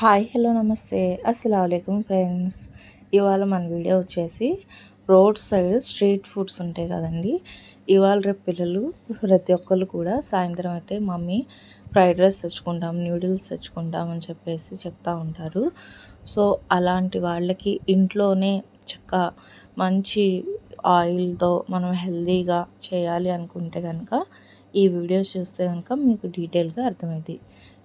Hi hello నమస్తే. అస్సలం friends. ఇవాళ మన వీడియో వచ్చేసి రోడ్ సైడ్ స్ట్రీట్ ఫుడ్స్ ఉంటాయి కదండి. ఇవాళ రేపు పిల్లలు ప్రతి ఒక్కరు కూడా సాయంత్రం అయితే మమ్మీ ఫ్రైడ్ రైస్ తెచ్చుకుంటాం న్యూడిల్స్ తెచ్చుకుంటాం అని చెప్పేసి చెప్తూ ఉంటారు. సో అలాంటి వాళ్ళకి ఇంట్లోనే చక్క మంచి ఆయిల్తో మనం హెల్తీగా చేయాలి అనుకుంటే కనుక ఈ వీడియో చూస్తే కనుక మీకు డీటెయిల్గా అర్థమవుతుంది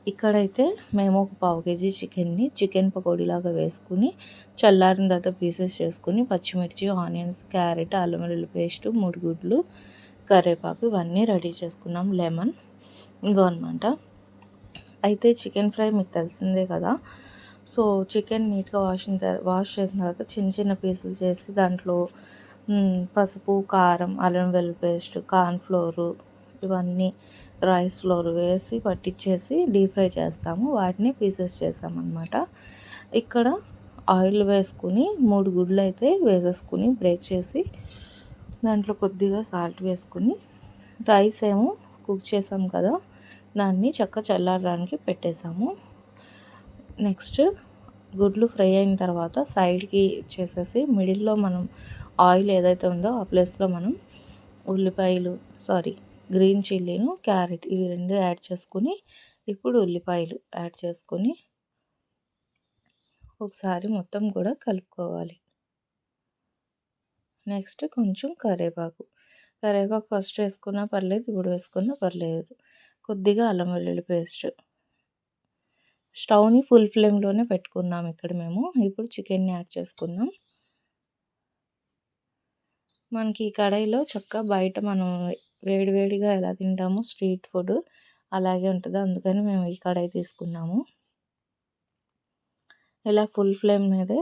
ఇక్కడైతే మేము ఒక పావు కేజీ చికెన్ని చికెన్ పకోడీలాగా వేసుకుని చల్లారిన తర్వాత పీసెస్ చేసుకుని పచ్చిమిర్చి ఆనియన్స్ క్యారెట్ అల్లం వెల్లుల్లి పేస్ట్ మూడు గుడ్లు కరివేపాకు ఇవన్నీ రెడీ చేసుకున్నాం. లెమన్ ఇవో అనమాట అయితే చికెన్ ఫ్రై మీకు తెలిసిందే కదా. సో చికెన్ నీట్గా వాషింగ్ వాష్ చేసిన తర్వాత చిన్న చిన్న పీసులు చేసి దాంట్లో పసుపు కారం అల్లం వెల్లుల్లి పేస్ట్ కార్న్ఫ్లోరు ఇవన్నీ రైస్ ఫ్లోర్ వేసి పట్టించేసి డీప్ ఫ్రై చేస్తాము. వాటిని పీసెస్ చేసామన్నమాట. ఇక్కడ ఆయిల్ వేసుకుని మూడు గుడ్లు అయితే వేసేసుకుని బ్రేక్ చేసి దాంట్లో కొద్దిగా సాల్ట్ వేసుకుని రైస్ ఏమో కుక్ చేసాం కదా దాన్ని చక్క చల్లారడానికి పెట్టేసాము. నెక్స్ట్ గుడ్లు ఫ్రై అయిన తర్వాత సైడ్కి చేసేసి మిడిల్లో మనం ఆయిల్ ఏదైతే ఉందో ఆ ప్లేస్లో మనం ఉల్లిపాయలు సారీ గ్రీన్ చిల్లీను క్యారెట్ ఇవి రెండు యాడ్ చేసుకుని ఇప్పుడు ఉల్లిపాయలు యాడ్ చేసుకొని ఒకసారి మొత్తం కూడా కలుపుకోవాలి. నెక్స్ట్ కొంచెం కరివేపాకు కరివేపాకు ఫస్ట్ వేసుకున్నా పర్లేదు ఇప్పుడు వేసుకున్నా పర్లేదు. కొద్దిగా అల్లం వెల్లుల్లి పేస్ట్. స్టవ్ని ఫుల్ ఫ్లేమ్లోనే పెట్టుకున్నాం ఇక్కడ మేము. ఇప్పుడు చికెన్ని యాడ్ చేసుకున్నాం మనకి ఈ కడాయిలో చక్క బయట మనం వేడివేడిగా ఎలా తింటామో స్ట్రీట్ ఫుడ్ అలాగే ఉంటుంది. అందుకని మేము ఈ కడాయి తీసుకున్నాము. ఇలా ఫుల్ ఫ్లేమ్ మీదే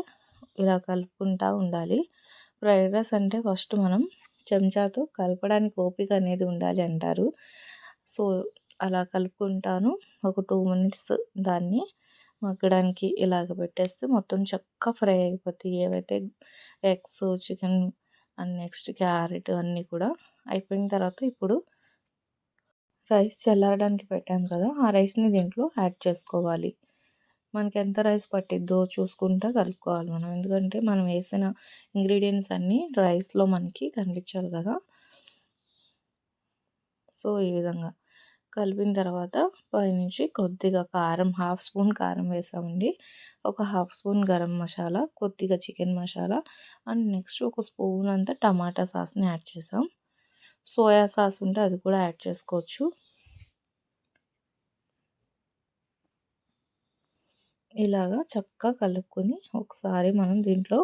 ఇలా కలుపుకుంటూ ఉండాలి. ఫ్రైడ్ రైస్ అంటే ఫస్ట్ మనం చెంచాతో కలపడానికి ఓపిక అనేది ఉండాలి అంటారు. సో అలా కలుపుకుంటాను. ఒక టూ మినిట్స్ దాన్ని మగ్గడానికి ఇలాగ పెట్టేస్తే మొత్తం చక్క ఫ్రై అయిపోతాయి. ఏవైతే eggs chicken and next carrot అన్నీ కూడా అయిపోయిన తర్వాత ఇప్పుడు రైస్ చల్లారడానికి పెట్టాం కదా ఆ రైస్ని దీంట్లో యాడ్ చేసుకోవాలి. మనకి ఎంత రైస్ పట్టిద్దో చూసుకుంటా కలుపుకోవాలి మనం. ఎందుకంటే మనం వేసిన ఇంగ్రీడియంట్స్ అన్నీ రైస్లో మనకి కనిపించాలి కదా. సో ఈ విధంగా కలిపిన తర్వాత పైనుంచి కొద్దిగా కారం హాఫ్ స్పూన్ కారం వేసామండి. ఒక హాఫ్ స్పూన్ గరం మసాలా కొద్దిగా చికెన్ మసాలా అండ్ నెక్స్ట్ ఒక స్పూన్ అంతా టమాటా సాస్ని యాడ్ చేసాం. సోయా సాస్ ఉంటే అది కూడా యాడ్ చేసుకోవచ్చు. ఇలాగా చక్కగా కలుపుకొని ఒకసారి మనం దీంట్లో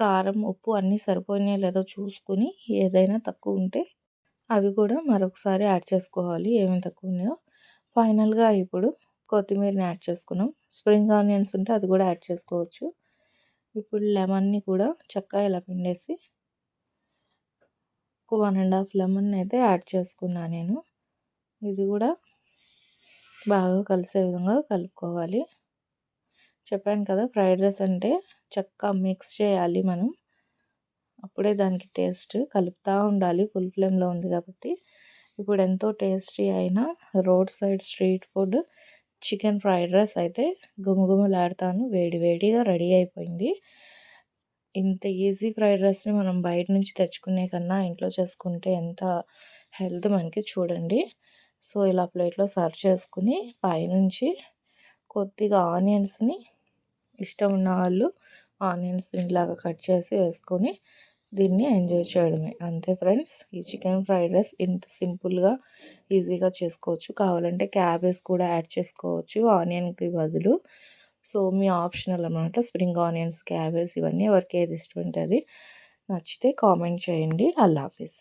కారం ఉప్పు అన్నీ సరిపోయినాయి లేదో చూసుకుని ఏదైనా తక్కువ ఉంటే అవి కూడా మరొకసారి యాడ్ చేసుకోవాలి. ఏమేమి తక్కువ ఉన్నాయో. ఫైనల్గా ఇప్పుడు కొత్తిమీరని యాడ్ చేసుకున్నాం. స్ప్రింగ్ ఆనియన్స్ ఉంటే అది కూడా యాడ్ చేసుకోవచ్చు. ఇప్పుడు లెమన్ని కూడా చక్కగా ఇలా పిండేసి ఒక వన్ అండ్ హాఫ్ లెమన్ అయితే యాడ్ చేసుకున్నా నేను. ఇది కూడా బాగా కలిసే విధంగా కలుపుకోవాలి. చెప్పాను కదా ఫ్రైడ్ రైస్ అంటే చక్కగా మిక్స్ చేయాలి మనం. అప్పుడే దానికి టేస్ట్ కలుపుతూ ఉండాలి ఫుల్ ఫ్లేమ్లో ఉంది కాబట్టి. ఇప్పుడు ఎంతో టేస్టీ అయిన road side street food chicken fried rice అయితే గుమగుమలాడుతాను వేడి వేడిగా రెడీ అయిపోయింది. ఇంత ఈజీ ఫ్రైడ్ రైస్ని మనం బయట నుంచి తెచ్చుకునే కన్నా ఇంట్లో చేసుకుంటే ఎంత హెల్త్ మనకి చూడండి. సో ఇలా ప్లేట్లో సర్వ్ చేసుకుని పైనుంచి కొద్దిగా ఆనియన్స్ని ఇష్టం ఉన్న వాళ్ళు ఆనియన్స్ ఇలాగా కట్ చేసి వేసుకొని దీన్ని ఎంజాయ్ చేయడమే. అంతే ఫ్రెండ్స్ ఈ చికెన్ ఫ్రైడ్ రైస్ ఇంత సింపుల్గా ఈజీగా చేసుకోవచ్చు. కావాలంటే క్యాబేజ్ కూడా యాడ్ చేసుకోవచ్చు ఆనియన్కి బదులు. సో మీ ఆప్షనల్ అనమాట స్ప్రింగ్ ఆనియన్స్ క్యాబేజ్ ఇవన్నీ ఎవరికి ఏది ఇష్టం ఉంటుంది నచ్చితే కామెంట్ చేయండి. అల్లా హాఫీజ్.